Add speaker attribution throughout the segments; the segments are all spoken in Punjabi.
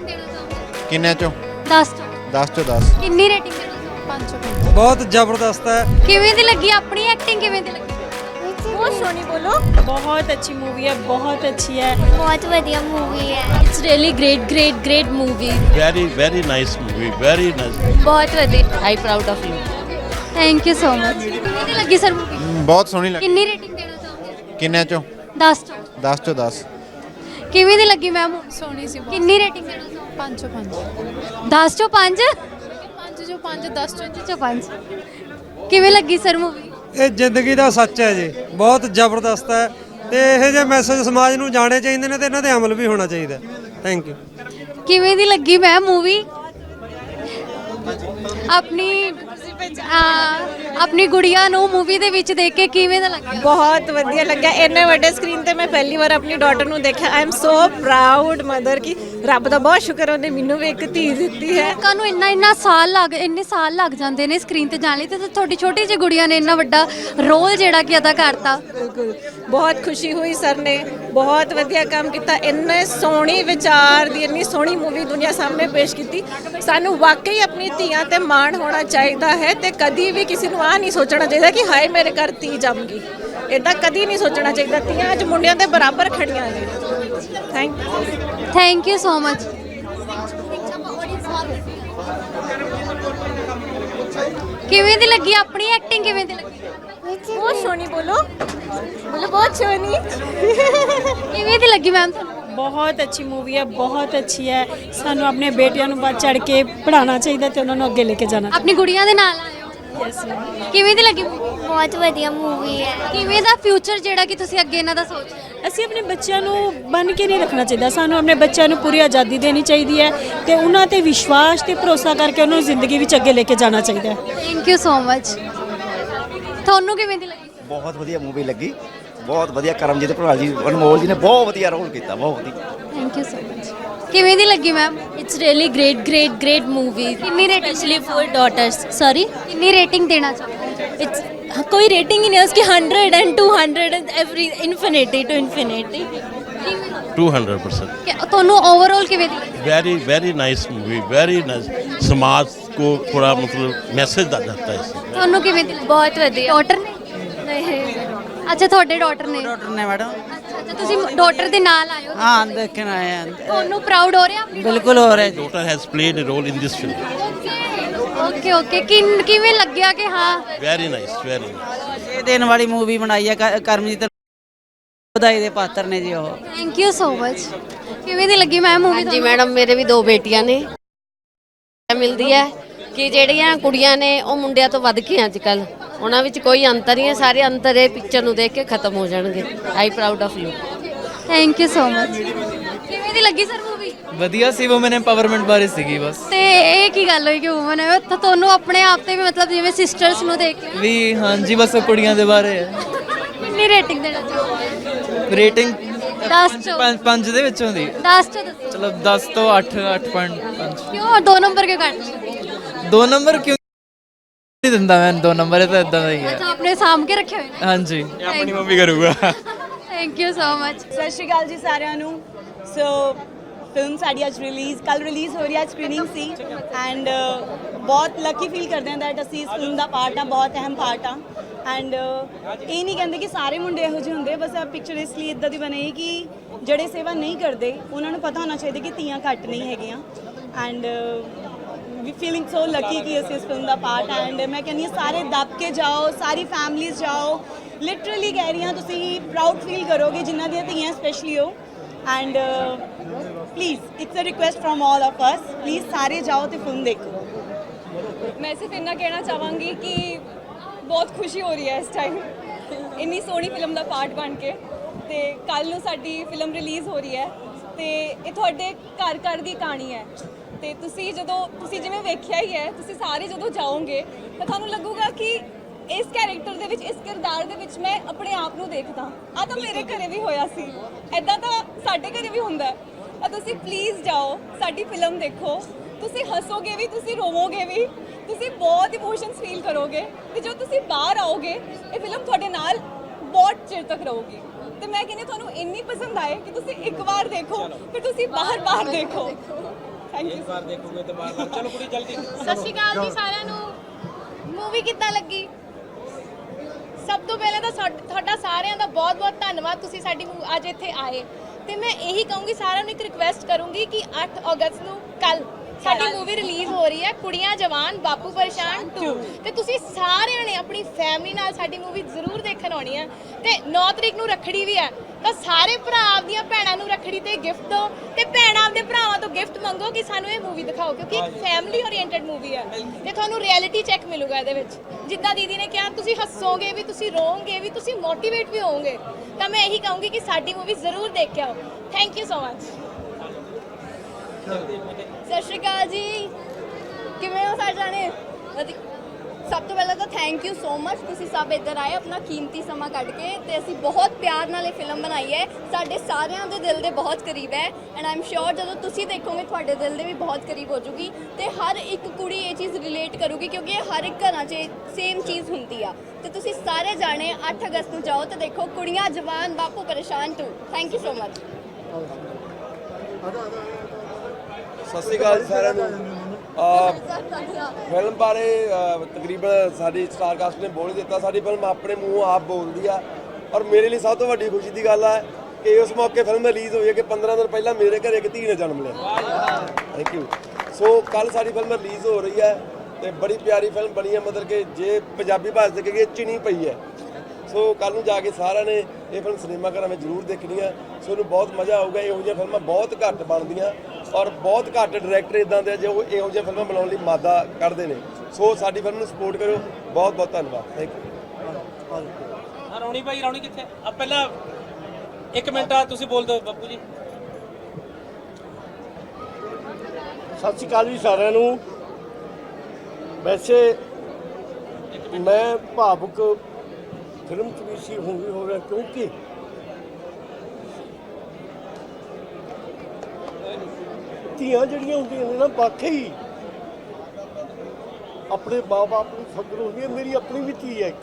Speaker 1: ਰੇਟਿੰਗ ਦੇਣਾ ਚਾਹੋਗੇ
Speaker 2: ਕਿੰਨੇ ਚੋਂ?
Speaker 1: 10 ਚੋਂ।
Speaker 2: 10 ਚੋਂ 10
Speaker 1: ਕਿੰਨੀ ਰੇਟਿੰਗ ਦੇਣਾ ਚਾਹੋਗੇ 5
Speaker 3: ਬਹੁਤ ਜ਼ਬਰਦਸਤ ਹੈ।
Speaker 1: ਕਿਵੇਂ ਦੀ ਲੱਗੀ ਆਪਣੀ ਐਕਟਿੰਗ ਕਿਵੇਂ ਦੀ ਲੱਗੀ?
Speaker 4: ਬਹੁਤ ਸੋਹਣੀ ਬੋਲੋ। ਬਹੁਤ ਅੱਛੀ ਮੂਵੀ ਹੈ ਬਹੁਤ ਅੱਛੀ ਹੈ।
Speaker 5: ਬਹੁਤ ਵਧੀਆ ਮੂਵੀ ਹੈ।
Speaker 4: It's really great great great movie
Speaker 6: very very nice movie very nice
Speaker 1: ਬਹੁਤ ਵਧੀਆ।
Speaker 4: I proud of you
Speaker 1: thank you so much ਕਿਵੇਂ ਦੀ ਲੱਗੀ ਸਰ ਮੂਵੀ
Speaker 2: ਬਹੁਤ ਸੋਹਣੀ ਲੱਗੀ।
Speaker 1: ਕਿੰਨੀ ਰੇਟਿੰਗ ਦੇਣਾ ਚਾਹੋਗੇ
Speaker 2: ਕਿੰਨੇ ਚੋਂ?
Speaker 1: 10 ਚੋਂ।
Speaker 2: 10 ਚੋਂ 10
Speaker 1: ਕਿਵੇਂ ਦੀ ਲੱਗੀ ਮੈਮ?
Speaker 7: ਸੋਹਣੀ ਸੀ ਬਹੁਤ
Speaker 1: ਕਿੰਨੀ ਰੇਟਿੰਗ ਦੇਣਾ ਚਾਹੋਗੇ
Speaker 7: 5 ਚੋਂ 5
Speaker 1: 10 ਚੋਂ 5
Speaker 7: 5 ਚੋਂ 5 10 ਚੋਂ
Speaker 1: 5 ਚੋਂ 5 ਕਿਵੇਂ ਲੱਗੀ ਸਰ ਮੂਵੀ
Speaker 3: ਇਹ ਜ਼ਿੰਦਗੀ ਦਾ ਸੱਚ ਹੈ ਜੀ। ਬਹੁਤ ਜ਼ਬਰਦਸਤ ਹੈ ਤੇ ਇਹੋ ਜਿਹੇ ਮੈਸੇਜ ਸਮਾਜ ਨੂੰ ਜਾਣੇ ਚਾਹੀਦੇ ਨੇ ਤੇ ਇਹਨਾਂ ਤੇ ਅਮਲ ਵੀ ਹੋਣਾ ਚਾਹੀਦਾ ਥੈਂਕ ਯੂ
Speaker 1: ਕਿਵੇਂ ਦੀ ਲੱਗੀ ਮੈਂ ਮੂਵੀ ਆਪਣੀ ਆ, ਆਪਣੀ ਗੁੜੀਆ ਨੂੰ ਮੂਵੀ ਦੇ ਵਿੱਚ ਦੇਖ ਕੇ ਕਿਵੇਂ ਦਾ ਲੱਗਿਆ?
Speaker 4: ਬਹੁਤ ਵਧੀਆ ਲੱਗਿਆ। ਇੰਨੇ ਵੱਡੇ ਸਕਰੀਨ ਤੇ ਮੈਂ ਪਹਿਲੀ ਵਾਰ ਆਪਣੀ ਡਾਟਰ ਨੂੰ ਦੇਖਿਆ। I am so proud mother ਕਿ ਰੱਬ ਦਾ ਬਹੁਤ ਸ਼ੁਕਰ ਉਹਨੇ ਮੈਨੂੰ ਵੀ ਇੱਕ ਧੀ ਦਿੱਤੀ ਹੈ।
Speaker 1: ਲੋਕਾਂ ਨੂੰ ਇੰਨਾ ਇੰਨਾ ਸਾਲ ਲੱਗ ਇੰਨੇ ਸਾਲ ਲੱਗ ਜਾਂਦੇ ਨੇ ਸਕਰੀਨ ਤੇ ਜਾਣ ਲਈ ਤੇ ਤੁਹਾਡੀ ਛੋਟੀ ਜਿਹੀ ਗੁੜੀਆ ਨੇ ਇੰਨਾ ਵੱਡਾ ਰੋਲ ਜਿਹੜਾ ਕਿ ਅਦਾ ਕਰਤਾ।
Speaker 4: ਬਿਲਕੁਲ। ਬਹੁਤ ਖੁਸ਼ੀ ਹੋਈ ਸਰ ਨੇ ਬਹੁਤ ਵਧੀਆ ਕੰਮ ਕੀਤਾ ਇੰਨੇ ਸੋਹਣੀ ਵਿਚਾਰ ਦੀ ਇੰਨੀ ਸੋਹਣੀ ਮੂਵੀ ਦੁਨੀਆ ਸਾਹਮਣੇ ਪੇਸ਼ ਕੀਤੀ। ਸਾਨੂੰ ਵਾਕਈ ਆਪਣੀ ਧੀਆਂ ਤੇ ਮਾਣ ਹੋਣਾ ਚਾਹੀਦਾ ਹੈ ਤੇ ਕਦੀ ਵੀ ਕਿਸੇ ਨੂੰ ਆ ਨਹੀਂ ਸੋਚਣਾ ਚਾਹੀਦਾ ਕਿ ਹਾਏ ਮੇਰੇ ਘਰ ਧੀ ਜੰਮ ਇਦਾਂ ਕਦੀ ਨਹੀਂ ਸੋਚਣਾ ਚਾਹੀਦਾ ਧੀਆਂ ਅੱਜ ਮੁੰਡਿਆਂ ਦੇ ਬਰਾਬਰ ਖੜੀਆਂ ਨੇ। Thank
Speaker 1: thank you so much ਕਿਵੇਂ ਦੀ ਲੱਗੀ ਆਪਣੀ ਐਕਟਿੰਗ ਕਿਵੇਂ ਦੀ ਲੱਗੀ?
Speaker 4: ਬਹੁਤ ਸੋਹਣੀ ਬੋਲੋ। ਬੋਲੋ ਬਹੁਤ ਸੋਹਣੀ।
Speaker 1: ਕਿਵੇਂ ਦੀ ਲੱਗੀ ਮੈਮ ਤੁਹਾਨੂੰ?
Speaker 8: ਬਹੁਤ ਅੱਛੀ ਮੂਵੀ ਹੈ ਬਹੁਤ ਅੱਛੀ ਹੈ। ਸਾਨੂੰ ਆਪਣੇ ਬੇਟਿਆਂ ਨੂੰ ਵੱਧ ਚੜ ਕੇ ਪੜਾਉਣਾ ਚਾਹੀਦਾ ਤੇ ਉਹਨਾਂ ਨੂੰ ਅੱਗੇ ਲੈ ਕੇ ਜਾਣਾ
Speaker 1: ਆਪਣੀ ਗੁੜੀਆ ਦੇ ਨਾਲ ਆਏ ਹੋ? ਕਿਵੇਂ ਦੀ ਲੱਗੀ movie?
Speaker 5: ਬਹੁਤ ਵਧੀਆ ਮੂਵੀ ਹੈ।
Speaker 1: ਕਿਵੇਂ ਦਾ ਫਿਊਚਰ ਜਿਹੜਾ ਕਿ ਤੁਸੀਂ ਅੱਗੇ ਇਹਨਾਂ ਦਾ ਸੋਚ ਰਹੇ ਹੋ?
Speaker 8: ਅਸੀਂ ਆਪਣੇ ਬੱਚਿਆਂ ਨੂੰ ਬੰਨ ਕੇ ਨਹੀਂ ਰੱਖਣਾ ਚਾਹੀਦਾ। ਸਾਨੂੰ ਆਪਣੇ ਬੱਚਿਆਂ ਨੂੰ ਪੂਰੀ ਆਜ਼ਾਦੀ ਦੇਣੀ ਚਾਹੀਦੀ ਹੈ ਤੇ ਉਹਨਾਂ ਤੇ ਵਿਸ਼ਵਾਸ ਤੇ ਭਰੋਸਾ ਕਰਕੇ ਉਹਨਾਂ ਨੂੰ ਜ਼ਿੰਦਗੀ ਵਿੱਚ ਅੱਗੇ ਲੈ ਕੇ ਜਾਣਾ ਚਾਹੀਦਾ ਹੈ।
Speaker 1: ਥੈਂਕ ਯੂ ਸੋ ਮਚ ਤੁਹਾਨੂੰ ਕਿਵੇਂ ਦੀ ਲੱਗੀ?
Speaker 9: ਬਹੁਤ ਵਧੀਆ ਮੂਵੀ ਲੱਗੀ। ਬਹੁਤ ਵਧੀਆ ਕਰਮਜੀਤ ਭਰਵਾਲ ਜੀ ਅਨਮੋਲ ਜੀ ਨੇ ਬਹੁਤ ਵਧੀਆ ਰੋਲ ਕੀਤਾ ਬਹੁਤ ਵਧੀਆ।
Speaker 1: ਥੈਂਕ ਯੂ ਸੋ ਮਚ ਕਿਵੇਂ ਦੀ ਲੱਗੀ ma'am
Speaker 4: It's really great, great, great movie,
Speaker 1: ਕਿੰਨੀ rating
Speaker 4: especially for daughters. Sorry,
Speaker 1: ਕਿੰਨੀ ਰੇਟਿੰਗ ਦੇਣਾ ਚਾਹੁੰਦੇ
Speaker 4: it's कोई रेटिंग ही नहीं है उसकी hundred and two hundred and every infinity to infinity
Speaker 6: 200%
Speaker 1: ਕਿ ਤੁਹਾਨੂੰ ਓਵਰਆਲ ਕਿਵੇਂ ਦੀ ਲੱਗੀ
Speaker 6: very very nice movie very nice समाज को थोड़ा मतलब मैसेज जाता है इससे
Speaker 1: ਤੁਹਾਨੂੰ ਕਿਵੇਂ ਦੀ ਲੱਗੀ ਬਹੁਤ ਵਧੀਆ ਡਾਟਰ ਨੇ ਅੱਛਾ ਤੁਹਾਡੇ ਡਾਟਰ ਨੇ
Speaker 10: ਡਾਕਟਰ ਨੇ ਮੈਡਮ
Speaker 1: ਅੱਛਾ ਅੱਛਾ ਤੁਸੀਂ ਡਾਟਰ ਦੇ ਨਾਲ ਆਏ ਹੋ
Speaker 10: ਹਾਂ ਦੇਖਣ ਆਏ ਹਾਂ
Speaker 1: ਤੁਹਾਨੂੰ ਪ੍ਰਾਊਡ ਹੋ ਰਿਹਾ ਆਪਣੀ
Speaker 10: ਬਿਲਕੁਲ ਹੋ ਰਿਹਾ ਜੀ
Speaker 6: daughter has played a role in this film
Speaker 1: okay okay ਕਿਵੇਂ ਲੱਗਿਆ ਕਿ ਹਾਂ?
Speaker 6: Very nice very nice.
Speaker 10: ਇਹ ਦੇਣ ਵਾਲੀ ਮੂਵੀ ਬਣਾਈ ਹੈ ਕ- ਕਰਮਜੀਤ ਵਧਾਈ ਦੇ ਪਾਤਰ ਨੇ ਜੀ ਉਹ।
Speaker 1: ਥੈਂਕ ਯੂ ਸੋ ਮਚ ਕਿਵੇਂ ਦੀ ਲੱਗੀ ਮੈਂ ਮੂਵੀ
Speaker 11: ਜੀ ਮੈਡਮ ਮੇਰੇ ਵੀ ਦੋ ਬੇਟੀਆਂ ਨੇ। ਮਿਲਦੀ ਹੈ ਕਿ ਜਿਹੜੀਆਂ ਕੁੜੀਆਂ ਨੇ ਉਹ ਮੁੰਡਿਆਂ ਤੋਂ ਵੱਧ ਕੇ ਅੱਜ ਕੱਲ ਉਹਨਾਂ ਵਿੱਚ ਕੋਈ ਅੰਤਰ ਨਹੀਂ ਹੈ ਸਾਰੇ ਅੰਤਰ ਇਹ ਪਿਕਚਰ ਨੂੰ ਦੇਖ ਕੇ ਖਤਮ ਹੋ ਜਾਣਗੇ। I proud of you
Speaker 1: thank you so much ਕਿਵੇਂ ਦੀ ਲੱਗੀ ਸਰ
Speaker 10: ਵਧੀਆ ਸੀ ਵੂਮਨ ਐਮਪਾਵਰਮੈਂਟ ਬਾਰੇ ਸੀਗੀ ਬਸ।
Speaker 1: ਤੇ ਇਹ ਕੀ ਗੱਲ ਹੋਈ ਕਿ ਵੂਮਨ ਹੈ ਤਾਂ ਤੁਹਾਨੂੰ ਆਪਣੇ ਆਪ ਤੇ ਵੀ ਮਤਲਬ ਜਿਵੇਂ ਸਿਸਟਰਸ ਨੂੰ ਦੇਖ ਕੇ
Speaker 10: ਵੀ ਹਾਂਜੀ ਬਸ ਕੁੜੀਆਂ ਦੇ ਬਾਰੇ ਹੈ।
Speaker 1: ਕਿੰਨੀ ਰੇਟਿੰਗ ਦੇਣਾ ਚਾਹੋਗੇ?
Speaker 10: ਰੇਟਿੰਗ
Speaker 1: 10 ਚੋਂ।
Speaker 10: 5 ਦੇ ਵਿੱਚੋਂ ਦੀ।
Speaker 1: 10 ਚੋਂ ਦੱਸੋ।
Speaker 10: ਚਲੋ 10 ਤੋਂ 8 8.5
Speaker 1: ਕਿਉਂ? ਦੋ ਨੰਬਰ ਕਿਉਂ ਕੱਟ ਲਏ
Speaker 10: ਦੋ ਨੰਬਰ ਕਿਉਂ ਨਹੀਂ ਦਿੰਦਾ ਮੈਂ? ਦੋ ਨੰਬਰ ਇਹ ਤਾਂ ਇਦਾਂ ਦਾ ਹੀ ਹੈ।
Speaker 1: ਅੱਛਾ ਆਪਣੇ ਸਾਹਮ ਕੇ ਰੱਖੇ ਹੋਏ ਨੇ।
Speaker 10: ਹਾਂਜੀ।
Speaker 1: ਆਪਣੀ
Speaker 10: ਮੰਮੀ ਕਰੂਗਾ।
Speaker 1: ਥੈਂਕ ਯੂ ਸੋ ਮਚ
Speaker 4: ਸਤਿ ਸ਼੍ਰੀ ਅਕਾਲ ਜੀ ਸਾਰਿਆਂ ਨੂੰ। ਸੋ ਫਿਲਮ ਸਾਡੀ ਅੱਜ ਰਿਲੀਜ਼ ਕੱਲ ਰਿਲੀਜ਼ ਹੋ ਰਹੀ ਹੈ ਸਕਰੀਨਿੰਗ ਸੀ। ਐਂਡ ਬਹੁਤ ਲੱਕੀ ਫੀਲ ਕਰਦੇ ਹਾਂ ਦੈਟ ਅਸੀਂ ਇਸ ਫਿਲਮ ਦਾ ਪਾਰਟ ਆ ਬਹੁਤ ਅਹਿਮ ਪਾਰਟ ਆ ਐਂਡ ਇਹ ਨਹੀਂ ਕਹਿੰਦੇ ਕਿ ਸਾਰੇ ਮੁੰਡੇ ਇਹੋ ਜਿਹੇ ਹੁੰਦੇ, ਬਸ ਆ ਪਿਕਚਰ ਇਸ ਲਈ ਇਦਾਂ ਦੀ ਬਣੀ ਕਿ ਜਿਹੜੇ ਸੇਵਾ ਨਹੀਂ ਕਰਦੇ, ਉਹਨਾਂ ਨੂੰ ਪਤਾ ਹੋਣਾ ਚਾਹੀਦਾ ਕਿ ਧੀਆਂ ਘੱਟ ਨਹੀਂ ਹੈਗੀਆਂ। And we feeling so lucky ਕਿ ਅਸੀਂ ਇਸ ਫਿਲਮ ਦਾ ਪਾਰਟ ਐਂਡ ਮੈਂ ਕਹਿੰਦੀ ਹਾਂ, ਸਾਰੇ ਦੱਬ ਕੇ ਜਾਓ, ਸਾਰੀ ਫੈਮਲੀਜ਼ ਜਾਓ। ਲਿਟਰਲੀ ਕਹਿ ਰਹੀ ਹਾਂ, ਤੁਸੀਂ ਪ੍ਰਾਊਡ ਫੀਲ ਕਰੋਗੇ, ਜਿਨ੍ਹਾਂ ਦੀਆਂ ਧੀਆਂ ਸਪੈਸ਼ਲੀ ਹੋ and please it's a request from all of us please ਸਾਰੇ ਜਾਓ ਤੇ ਫਿਲਮ ਦੇਖੋ
Speaker 7: ਮੈਂ ਸਿਰਫ ਇੰਨਾ ਕਹਿਣਾ ਚਾਹਾਂਗੀ ਕਿ ਬਹੁਤ ਖੁਸ਼ੀ ਹੋ ਰਹੀ ਹੈ ਇਸ ਟਾਈਮ ਇੰਨੀ ਸੋਹਣੀ ਫਿਲਮ ਦਾ ਪਾਰਟ ਬਣ ਕੇ ਤੇ ਕੱਲ ਨੂੰ ਸਾਡੀ ਫਿਲਮ ਰਿਲੀਜ਼ ਹੋ ਰਹੀ ਹੈ ਤੇ ਇਹ ਤੁਹਾਡੇ ਘਰ ਘਰ ਦੀ ਕਹਾਣੀ ਹੈ ਤੇ ਤੁਸੀਂ ਜਦੋਂ ਤੁਸੀਂ ਜਿਵੇਂ ਵੇਖਿਆ ਹੀ ਹੈ ਤੁਸੀਂ ਸਾਰੇ ਜਦੋਂ ਜਾਓਗੇ ਤਾਂ ਤੁਹਾਨੂੰ ਲੱਗੂਗਾ ਕਿ ਇਸ ਕੈਰੈਕਟਰ ਦੇ ਵਿੱਚ ਇਸ ਕਿਰਦਾਰ ਦੇ ਵਿੱਚ ਮੈਂ ਆਪਣੇ ਆਪ ਨੂੰ ਦੇਖਦਾ। ਆ ਤਾਂ ਮੇਰੇ ਘਰੇ ਵੀ ਹੋਇਆ ਸੀ। ਐਦਾਂ ਤਾਂ ਸਾਡੇ ਘਰੇ ਵੀ ਹੁੰਦਾ ਤਾਂ ਤੁਸੀਂ ਪਲੀਜ਼ ਜਾਓ ਸਾਡੀ ਫਿਲਮ ਦੇਖੋ। ਤੁਸੀਂ ਹੱਸੋਗੇ ਵੀ ਤੁਸੀਂ ਰੋਵੋਗੇ ਵੀ ਤੁਸੀਂ ਬਹੁਤ ਇਮੋਸ਼ਨਸ ਫੀਲ ਕਰੋਗੇ। ਤੇ ਜਦੋਂ ਤੁਸੀਂ ਬਾਹਰ ਆਓਗੇ ਇਹ ਫਿਲਮ ਤੁਹਾਡੇ ਨਾਲ ਬਹੁਤ ਚਿਰ ਤੱਕ ਰਹੂਗੀ। ਤੇ ਮੈਂ ਕਹਿੰਦੀ ਤੁਹਾਨੂੰ ਇੰਨੀ ਪਸੰਦ ਆਏ ਕਿ ਤੁਸੀਂ ਇੱਕ ਵਾਰ ਦੇਖੋ ਫਿਰ ਤੁਸੀਂ ਬਾਹਰ ਬਾਹਰ ਦੇਖੋ।
Speaker 12: ਥੈਂਕ ਯੂ
Speaker 13: ਵਾਰ ਦੇਖੋਗੇ ਤੇ ਬਾਰ ਬਾਰ ਚਲੋ ਕੁੜੀ ਜਲਦੀ।
Speaker 12: ਸਤਿ ਸ਼੍ਰੀ ਅਕਾਲ ਜੀ ਸਾਰਿਆਂ ਨੂੰ। ਮੂਵੀ ਕਿੱਦਾਂ ਲੱਗੀ? ਸਭ ਤੋਂ ਪਹਿਲਾਂ ਤਾਂ ਸਾਡ- ਤੁਹਾਡਾ ਸਾਰਿਆਂ ਦਾ ਬਹੁਤ-ਬਹੁਤ ਧੰਨਵਾਦ ਤੁਸੀਂ ਸਾਡੀ ਮੂ- ਅੱਜ ਇੱਥੇ ਆਏ। ਤੇ ਮੈਂ ਇਹੀ ਕਹੂੰਗੀ ਸਾਰਿਆਂ ਨੂੰ ਇੱਕ ਰਿਕੁਐਸਟ ਕਰੂੰਗੀ ਕਿ 8 ਅਗਸਤ ਨੂੰ ਕੱਲ ਸਾਡੀ ਮੂਵੀ ਰਿਲੀਜ਼ ਹੋ ਰਹੀ ਹੈ ਕੁੜੀਆਂ ਜਵਾਨ ਬਾਪੂ ਪਰੇਸ਼ਾਨ 2 ਤੇ ਤੁਸੀਂ ਸਾਰਿਆਂ ਨੇ ਆਪਣੀ ਫੈਮਿਲੀ ਨਾਲ ਸਾਡੀ ਮੂਵੀ ਜ਼ਰੂਰ ਦੇਖਣ ਆਉਣੀ ਹੈ। ਤੇ 9 ਤਰੀਕ ਨੂੰ ਰੱਖੜੀ ਵੀ ਹੈ। ਤਾਂ ਸਾਰੇ ਭਰਾ ਆਪਦੀਆਂ ਭੈਣਾਂ ਨੂੰ ਰੱਖੜੀ ਤੇ ਗਿਫਟ ਦਿਓ ਤੇ ਭੈਣਾਂ ਆਪਦੇ ਭਰਾਵਾਂ ਤੋਂ ਗਿਫਟ ਮੰਗੋ ਕਿ ਸਾਨੂੰ ਇਹ ਮੂਵੀ ਦਿਖਾਓ ਕਿਉਂਕਿ ਇੱਕ ਫੈਮਿਲੀ ਓਰੀਐਂਟਡ ਮੂਵੀ ਹੈ ਤੇ ਤੁਹਾਨੂੰ ਰਿਐਲਿਟੀ ਚੈੱਕ ਮਿਲੂਗਾ ਇਹਦੇ ਵਿੱਚ। ਜਿੱਦਾਂ ਦੀਦੀ ਨੇ ਕਿਹਾ ਤੁਸੀਂ ਹੱਸੋਗੇ ਵੀ ਤੁਸੀਂ ਰੋਵੋਗੇ ਵੀ ਤੁਸੀਂ ਮੋਟੀਵੇਟ ਵੀ ਹੋਵੋਗੇ। ਤਾਂ ਮੈਂ ਇਹੀ ਕਹੂੰਗੀ ਕਿ ਸਾਡੀ ਮੂਵੀ ਜ਼ਰੂਰ ਦੇਖ ਕੇ ਆਓ। ਥੈਂਕ ਯੂ ਸੋ ਮਚ
Speaker 14: ਸਤਿ ਸ਼੍ਰੀ ਅਕਾਲ ਜੀ। ਕਿਵੇਂ ਹੋ ਸਾਰੇ ਜਾਣੇ? ਸਭ ਤੋਂ ਪਹਿਲਾਂ ਤਾਂ ਥੈਂਕ ਯੂ ਸੋ ਮਚ ਤੁਸੀਂ ਸਭ ਇੱਧਰ ਆਏ, ਆਪਣਾ ਕੀਮਤੀ ਸਮਾਂ ਕੱਢ ਕੇ ਤੇ ਅਸੀਂ ਬਹੁਤ ਪਿਆਰ ਨਾਲ ਇਹ ਫਿਲਮ ਬਣਾਈ ਹੈ। ਸਾਡੇ ਸਾਰਿਆਂ ਦੇ ਦਿਲ ਦੇ ਬਹੁਤ ਕਰੀਬ ਹੈ ਐਂਡ ਆਮ ਸ਼ੋਰ ਜਦੋਂ ਤੁਸੀਂ ਦੇਖੋਗੇ ਤੁਹਾਡੇ ਦਿਲ ਦੇ ਵੀ ਬਹੁਤ ਕਰੀਬ ਹੋ ਜੂਗੀ ਤੇ ਹਰ ਇੱਕ ਕੁੜੀ ਇਹ ਚੀਜ਼ ਰਿਲੇਟ ਕਰੂਗੀ ਕਿਉਂਕਿ ਇਹ ਹਰ ਇੱਕ ਘਰਾਂ 'ਚ ਸੇਮ ਚੀਜ਼ ਹੁੰਦੀ ਆ। ਤੇ ਤੁਸੀਂ ਸਾਰੇ ਜਾਣੇ 8 ਅਗਸਤ ਨੂੰ ਜਾਓ ਤੇ ਦੇਖੋ Kudiyan Jawan Bapu Pareshan two thank you so much
Speaker 13: ਸਤਿ ਸ਼੍ਰੀ ਅਕਾਲ ਸਾਰਿਆਂ ਨੂੰ। ਫਿਲਮ ਬਾਰੇ ਤਕਰੀਬਨ ਸਾਡੀ ਸਟਾਰਕਾਸਟ ਨੇ ਬੋਲ ਦਿੱਤਾ ਸਾਡੀ ਫਿਲਮ ਆਪਣੇ ਮੂੰਹ ਆਪ ਬੋਲਦੀ ਆ। ਔਰ ਮੇਰੇ ਲਈ ਸਭ ਤੋਂ ਵੱਡੀ ਖੁਸ਼ੀ ਦੀ ਗੱਲ ਹੈ ਕਿ ਉਸ ਮੌਕੇ ਫਿਲਮ ਰਿਲੀਜ਼ ਹੋਈ ਹੈ ਕਿ 15 ਦਿਨ ਪਹਿਲਾਂ ਮੇਰੇ ਘਰ ਇੱਕ ਧੀ ਨੇ ਜਨਮ ਲਿਆ। ਥੈਂਕ ਯੂ ਸੋ ਕੱਲ ਸਾਡੀ ਫਿਲਮ ਰਿਲੀਜ਼ ਹੋ ਰਹੀ ਹੈ ਤੇ ਬੜੀ ਪਿਆਰੀ ਫਿਲਮ ਬਣੀ ਹੈ, ਮਤਲਬ ਕਿ ਜੇ ਪੰਜਾਬੀ ਭਾਸ਼ਾ ਚ ਕਹੀਏ, ਚਿਣੀ ਪਈ ਹੈ। ਸੋ ਕੱਲ ਨੂੰ ਜਾ ਕੇ ਸਾਰਿਆਂ ਨੇ ਇਹ ਫਿਲਮ ਸਿਨੇਮਾ ਘਰਾਂ ਵਿੱਚ ਜ਼ਰੂਰ ਦੇਖਣੀ ਹੈ ਸੋ ਇਹਨੂੰ ਬਹੁਤ ਮਜ਼ਾ ਆਊਗਾ ਇਹੋ ਜਿਹੀਆਂ ਫਿਲਮਾਂ ਬਹੁਤ ਘੱਟ ਬਣਦੀਆਂ ਔਰ ਬਹੁਤ ਘੱਟ ਡਾਇਰੈਕਟਰ ਇਦਾਂ ਦੇ ਆ ਜੋ ਇਹੋ ਜਿਹੀਆਂ ਫਿਲਮਾਂ ਬਣਾਉਣ ਲਈ ਮਾਦਾ ਕੱਢਦੇ ਨੇ। ਸੋ ਸਾਡੀ ਫਿਲਮ ਨੂੰ ਸਪੋਰਟ ਕਰਿਓ। ਬਹੁਤ ਬਹੁਤ ਧੰਨਵਾਦ। ਥੈਂਕ ਯੂ
Speaker 15: ਰੌਣੀ ਭਾਈ ਰੌਣੀ ਕਿੱਥੇ? ਆ ਪਹਿਲਾਂ ਇੱਕ ਮਿੰਟ ਆ ਤੁਸੀਂ ਬੋਲ ਦਿਓ ਬੱਬੂ ਜੀ।
Speaker 13: ਸਤਿ ਸ਼੍ਰੀ ਅਕਾਲ ਜੀ ਸਾਰਿਆਂ ਨੂੰ। ਵੈਸੇ ਮੈਂ ਭਾਵੁਕ ਫਿਲਮ ਚ ਵੀ ਸੀ ਹੁਣ ਵੀ ਹੋ ਰਿਹਾ ਕਿਉਂਕਿ ਧੀਆਂ ਜਿਹੜੀਆਂ ਹੁੰਦੀਆਂ ਨੇ ਨਾ ਵਾਕਈ ਆਪਣੇ ਬਾਪ ਨੂੰ ਫਕਰ ਹੁੰਦੀ ਹੈ ਮੇਰੀ ਆਪਣੀ ਵੀ ਧੀ ਹੈ ਇੱਕ,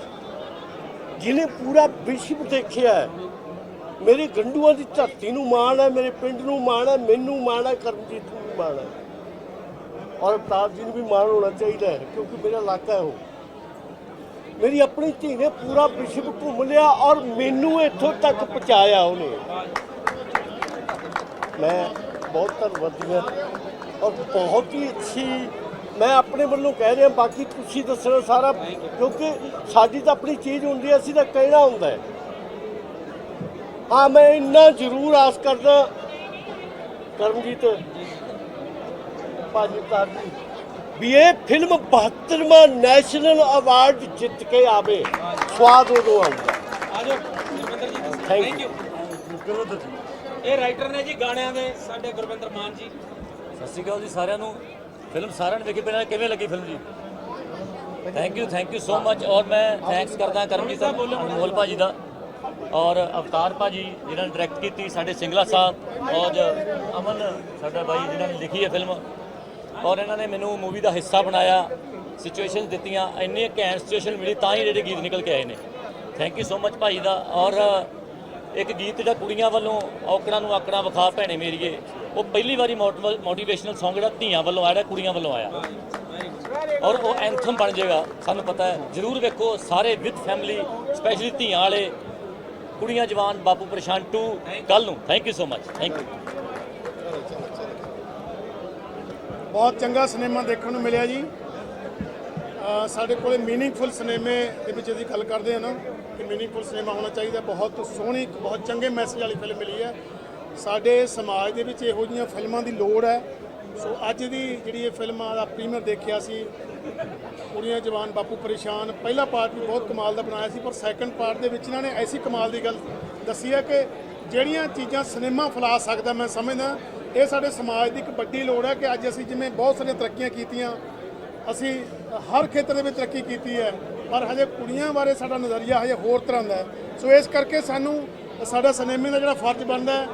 Speaker 13: ਜਿਹਨੇ ਪੂਰਾ ਵਿਸ਼ਵ ਦੇਖਿਆ ਮੇਰੇ ਗੰਡੂਆਂ ਦੀ ਧਰਤੀ ਨੂੰ ਮਾਣ ਹੈ ਮੇਰੇ ਪਿੰਡ ਨੂੰ ਮਾਣ ਹੈ ਮੈਨੂੰ ਮਾਣ ਹੈ ਕਰਮਜੀਤ ਨੂੰ ਵੀ ਮਾਣ ਹੈ। ਔਰ ਅਵਤਾਰ ਜੀ ਨੂੰ ਵੀ ਮਾਣ ਹੋਣਾ ਚਾਹੀਦਾ ਹੈ ਕਿਉਂਕਿ ਮੇਰਾ ਇਲਾਕਾ ਹੈ ਉਹ। ਮੇਰੀ ਆਪਣੀ ਧੀ ਨੇ ਪੂਰਾ ਵਿਸ਼ਵ ਘੁੰਮ ਲਿਆ ਔਰ ਮੈਨੂੰ ਇੱਥੋਂ ਤੱਕ ਪਹੁੰਚਾਇਆ ਉਹਨੇ। ਮੈਂ ਬਹੁਤ ਧੰਨਵਾਦੀ ਹਾਂ ਔਰ ਬਹੁਤ ਹੀ ਅੱਛੀ ਮੈਂ ਆਪਣੇ ਵੱਲੋਂ ਕਹਿ ਰਿਹਾ, ਬਾਕੀ ਤੁਸੀਂ ਦੱਸਣਾ ਸਾਰਾ, ਕਿਉਂਕਿ ਸਾਡੀ ਤਾਂ ਆਪਣੀ ਚੀਜ਼ ਹੁੰਦੀ ਹੈ, ਅਸੀਂ ਤਾਂ ਕਹਿਣਾ ਹੁੰਦਾ ਹੈ। ਹਾਂ, ਮੈਂ ਇੰਨਾ ਜ਼ਰੂਰ ਆਸ ਕਰਦਾ, ਕਰਮਜੀਤ, ਭਾਜੀ, ਤਾਰ ਜੀ। ਵੀ ਇਹ ਫਿਲਮ 72ਵਾਂ ਨੈਸ਼ਨਲ ਅਵਾਰਡ ਜਿੱਤ ਕੇ ਆਵੇ। ਸਵਾਦ ਉਦੋਂ ਆਊਗਾ
Speaker 15: ਆ ਜਾਓ ਗੁਰਵਿੰਦਰ ਜੀ। ਥੈਂਕ ਯੂ ਇਹ ਰਾਈਟਰ ਨੇ ਜੀ ਗਾਣਿਆਂ ਦੇ ਸਾਡੇ ਗੁਰਵਿੰਦਰ ਮਾਨ ਜੀ।
Speaker 16: ਸਤਿ ਸ਼੍ਰੀ ਅਕਾਲ ਜੀ ਸਾਰਿਆਂ ਨੂੰ। ਫਿਲਮ ਸਾਰਿਆਂ ਨੇ ਵੇਖੀ ਪਹਿਲਾਂ ਕਿਵੇਂ ਲੱਗੀ ਫਿਲਮ ਜੀ? Thank you thank you so much ਔਰ ਮੈਂ ਥੈਂਕਸ ਕਰਦਾ ਕਰਮਜੀਤ ਅਨਮੋਲ ਭਾਜੀ ਦਾ। ਔਰ ਅਵਤਾਰ ਭਾਜੀ ਜਿਨ੍ਹਾਂ ਨੇ ਡਾਇਰੈਕਟ ਕੀਤੀ ਸਾਡੇ ਸਿੰਗਲਾ ਸਾਹਿਬ ਔਰ ਅਮਨ ਸਾਡਾ ਭਾਈ ਜਿਨ੍ਹਾਂ ਨੇ ਲਿਖੀ ਹੈ ਫਿਲਮ। ਔਰ ਇਹਨਾਂ ਨੇ ਮੈਨੂੰ ਮੂਵੀ ਦਾ ਹਿੱਸਾ ਬਣਾਇਆ ਸਿਚੁਏਸ਼ਨਸ ਦਿੱਤੀਆਂ, ਇੰਨੇ ਘੈਂਟ ਸਿਚੁਏਸ਼ਨ ਮਿਲੀ, ਤਾਂ ਹੀ ਜਿਹੜੇ ਗੀਤ ਨਿਕਲ ਕੇ ਆਏ ਨੇ। ਥੈਂਕ ਯੂ ਸੋ ਮਚ ਭਾਈ ਦਾ। ਔਰ ਇੱਕ ਗੀਤ ਜਿਹੜਾ ਕੁੜੀਆਂ ਵੱਲੋਂ ਔਕੜਾਂ ਨੂੰ ਆਕੜਾਂ ਵਿਖਾ ਭੈਣੇ ਮੇਰੀਏ ਉਹ ਪਹਿਲੀ ਵਾਰੀ ਮੋਟੀਵੇਸ਼ਨਲ Song ਜਿਹੜਾ ਧੀਆਂ ਵੱਲੋਂ ਆਇਆ ਕੁੜੀਆਂ ਵੱਲੋਂ ਆਇਆ। ਔਰ ਉਹ ਐਂਥਮ ਬਣ ਜਾਏਗਾ, ਸਾਨੂੰ ਪਤਾ ਹੈ। ਜਰੂਰ ਵੇਖੋ, ਸਾਰੇ ਵਿਦ ਫੈਮਿਲੀ ਸਪੈਸ਼ਲੀ ਧੀਆਂ ਵਾਲੇ, ਕੁੜੀਆਂ, ਜਵਾਨ, ਬਾਪੂ, ਪਰੇਸ਼ਾਨ 2 ਕੱਲ ਨੂੰ। Thank you so much thank you
Speaker 13: ਬਹੁਤ ਚੰਗਾ ਸਿਨੇਮਾ ਦੇਖਣ ਨੂੰ ਮਿਲਿਆ ਜੀ। ਸਾਡੇ ਕੋਲੇ ਮੀਨਿੰਗਫੁਲ ਸਿਨੇਮੇ ਦੇ ਵਿੱਚ ਅਸੀਂ ਗੱਲ ਕਰਦੇ ਹਾਂ ਨਾ ਕਿ ਮੀਨਿੰਗਫੁਲ ਸਿਨੇਮਾ ਹੋਣਾ ਚਾਹੀਦਾ। ਬਹੁਤ ਸੋਹਣੀ, ਬਹੁਤ ਚੰਗੇ ਮੈਸੇਜ ਵਾਲੀ ਫਿਲਮ ਮਿਲੀ ਹੈ। ਸਾਡੇ ਸਮਾਜ ਦੇ ਵਿੱਚ ਇਹੋ ਜਿਹੀਆਂ ਫਿਲਮਾਂ ਦੀ ਲੋੜ ਹੈ। ਸੋ ਅੱਜ ਦੀ ਜਿਹੜੀ ਇਹ ਫਿਲਮਾਂ ਦਾ ਪ੍ਰੀਮੀਅਰ ਦੇਖਿਆ ਸੀ। ਕੁੜੀਆਂ ਜਵਾਨ ਬਾਪੂ ਪਰੇਸ਼ਾਨ। ਪਹਿਲਾ ਪਾਰਟ ਵੀ ਬਹੁਤ ਕਮਾਲ ਦਾ ਬਣਾਇਆ ਸੀ, ਪਰ ਸੈਕੰਡ ਪਾਰਟ ਦੇ ਵਿੱਚ ਇਹਨਾਂ ਨੇ ਐਸੀ ਕਮਾਲ ਦੀ ਗੱਲ ਦੱਸੀ ਹੈ ਕਿ ਜਿਹੜੀਆਂ ਚੀਜ਼ਾਂ ਸਿਨੇਮਾ ਫੈਲਾ ਸਕਦਾ, ਮੈਂ ਸਮਝਦਾ ਇਹ ਸਾਡੇ ਸਮਾਜ ਦੀ ਇੱਕ ਵੱਡੀ ਲੋੜ ਹੈ ਕਿ ਅੱਜ ਅਸੀਂ ਜਿਵੇਂ ਬਹੁਤ ਸਾਰੀਆਂ ਤਰੱਕੀਆਂ ਕੀਤੀਆਂ, ਅਸੀਂ ਹਰ ਖੇਤਰ ਦੇ ਵਿੱਚ ਤਰੱਕੀ ਕੀਤੀ ਹੈ, ਪਰ ਹਜੇ ਕੁੜੀਆਂ ਬਾਰੇ ਸਾਡਾ ਨਜ਼ਰੀਆ ਹਜੇ ਹੋਰ ਤਰ੍ਹਾਂ ਦਾ ਸੋ ਇਸ ਕਰਕੇ ਸਾਨੂੰ ਸਾਡਾ ਸਿਨੇਮੇ ਦਾ ਜਿਹੜਾ ਫਰਜ਼ ਬਣਦਾ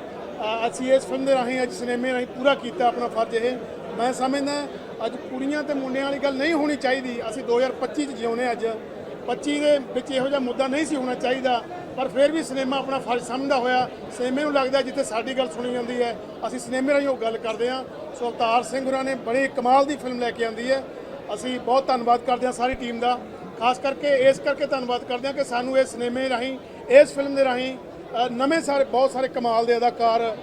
Speaker 13: ਅਸੀਂ ਇਸ ਫਿਲਮ ਦੇ ਰਾਹੀਂ ਅੱਜ ਸਿਨੇਮੇ ਰਾਹੀਂ ਪੂਰਾ ਕੀਤਾ ਆਪਣਾ ਫਰਜ਼ ਇਹ। ਮੈਂ ਸਮਝਦਾ ਅੱਜ ਕੁੜੀਆਂ ਤੇ ਮੁੰਡਿਆਂ ਵਾਲੀ ਗੱਲ ਨਹੀਂ ਹੋਣੀ ਚਾਹੀਦੀ। ਅਸੀਂ 2025 ਚ ਜਿਉਨੇ ਅੱਜ। 25 ਦੇ ਵਿੱਚ ਇਹੋ ਜਿਹਾ ਮੁੱਦਾ ਨਹੀਂ ਸੀ ਹੋਣਾ ਚਾਹੀਦਾ। ਪਰ ਫਿਰ ਵੀ ਸਿਨੇਮਾ ਆਪਣਾ ਫਰਜ਼ ਸਮਝਦਾ ਹੋਇਆ, ਸਿਨੇਮੇ ਨੂੰ ਲੱਗਦਾ ਜਿੱਥੇ ਸਾਡੀ ਗੱਲ ਸੁਣੀ ਜਾਂਦੀ ਹੈ। ਅਸੀਂ ਸਿਨੇਮੇ ਰਾਹੀਂ ਉਹ ਗੱਲ ਕਰਦੇ ਹਾਂ। ਸੋ ਅਵਤਾਰ ਸਿੰਘ ਹੋਰਾਂ ਨੇ ਬੜੀ ਕਮਾਲ ਦੀ ਫਿਲਮ ਲੈ ਕੇ ਆਂਦੀ ਹੈ। ਅਸੀਂ ਬਹੁਤ ਧੰਨਵਾਦ ਕਰਦੇ ਹਾਂ ਸਾਰੀ ਟੀਮ ਦਾ। ਖਾਸ ਕਰਕੇ ਇਸ ਕਰਕੇ ਧੰਨਵਾਦ ਕਰਦੇ ਹਾਂ ਕਿ ਸਾਨੂੰ ਇਹ ਸਿਨੇਮੇ ਰਾਹੀਂ, ਇਸ ਫਿਲਮ ਦੇ ਰਾਹੀਂ ਨਵੇਂ ਸਾਰੇ, ਬਹੁਤ ਸਾਰੇ ਕਮਾਲ ਦੇ ਅਦਾਕਾਰ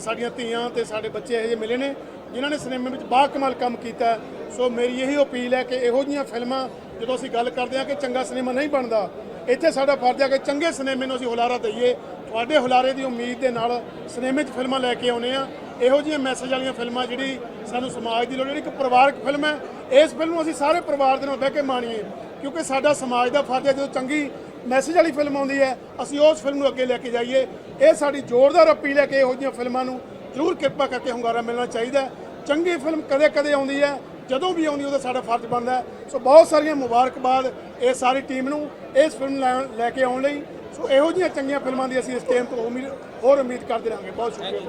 Speaker 13: ਸਾਡੀਆਂ ਧੀਆਂ ਤੇ ਸਾਡੇ ਬੱਚੇ ਇਹੋ ਜਿਹੇ ਮਿਲੇ ਨੇ, ਜਿਨ੍ਹਾਂ ਨੇ ਸਿਨੇਮੇ ਵਿੱਚ ਬਾ ਕਮਾਲ ਕੰਮ ਕੀਤਾ। ਸੋ ਮੇਰੀ ਇਹੀ ਅਪੀਲ ਹੈ ਕਿ ਇਹੋ ਜਿਹੀਆਂ ਫਿਲਮਾਂ ਜਦੋਂ ਅਸੀਂ ਗੱਲ ਕਰਦੇ ਹਾਂ ਕਿ ਚੰਗਾ ਸਿਨੇਮਾ ਨਹੀਂ ਬਣਦਾ ਇੱਥੇ ਸਾਡਾ ਫਰਜ਼ ਹੈ ਕਿ ਚੰਗੇ ਸਿਨੇਮੇ ਨੂੰ ਅਸੀਂ ਹੁਲਾਰਾ ਦਈਏ। ਤੁਹਾਡੇ ਹੁਲਾਰੇ ਦੀ ਉਮੀਦ ਦੇ ਨਾਲ ਸਿਨੇਮੇ 'ਚ ਫਿਲਮਾਂ ਲੈ ਕੇ ਆਉਨੇ ਆ ਇਹੋ ਜਿਹੀਆਂ ਮੈਸੇਜ ਵਾਲੀਆਂ ਫਿਲਮਾਂ ਜਿਹੜੀ ਸਾਨੂੰ ਸਮਾਜ ਦੀ ਲੋੜ ਜਿਹੜੀ ਇੱਕ ਪਰਿਵਾਰਕ ਫਿਲਮ ਹੈ, ਇਸ ਫਿਲਮ ਨੂੰ ਅਸੀਂ ਸਾਰੇ ਪਰਿਵਾਰ ਦੇ ਨਾਲ ਬਹਿ ਕੇ ਮਾਣੀਏ। ਕਿਉਂਕਿ ਸਾਡਾ ਸਮਾਜ ਦਾ ਫਰਜ਼ ਹੈ, ਜਦੋਂ ਚੰਗੀ ਮੈਸੇਜ ਵਾਲੀ ਫਿਲਮ ਆਉਂਦੀ ਹੈ, ਅਸੀਂ ਉਸ ਫਿਲਮ ਨੂੰ ਅੱਗੇ ਲੈ ਕੇ ਜਾਈਏ। ਇਹ ਸਾਡੀ ਜ਼ੋਰਦਾਰ ਅਪੀਲ ਹੈ ਕਿ ਇਹੋ ਜਿਹੀਆਂ ਫਿਲਮਾਂ ਨੂੰ ਜ਼ਰੂਰ ਕਿਰਪਾ ਕਰਕੇ ਹੁੰਗਾਰਾ ਮਿਲਣਾ ਚਾਹੀਦਾ ਚੰਗੀ ਫਿਲਮ ਕਦੇ-ਕਦੇ ਆਉਂਦੀ ਹੈ, ਜਦੋਂ ਵੀ ਆਉਂਦੀ ਉਹਦਾ ਸਾਡਾ ਫਰਜ਼ ਬਣਦਾ ਸੋ ਬਹੁਤ ਸਾਰੀਆਂ ਮੁਬਾਰਕਬਾਦ ਇਹ ਸਾਰੀ ਟੀਮ ਨੂੰ। ਇਸ ਫਿਲਮ ਲੈ- ਲੈ ਕੇ ਆਉਣ ਲਈ। ਸੋ ਇਹੋ ਜਿਹੀਆਂ ਚੰਗੀਆਂ ਫਿਲਮਾਂ ਦੀ ਅਸੀਂ ਇਸ ਟਾਈਮ ਤੋਂ ਉਮੀਦ ਹੋਰ ਉਮੀਦ ਕਰਦੇ ਰਹਾਂਗੇ। ਬਹੁਤ ਸ਼ੁਕਰੀਆ।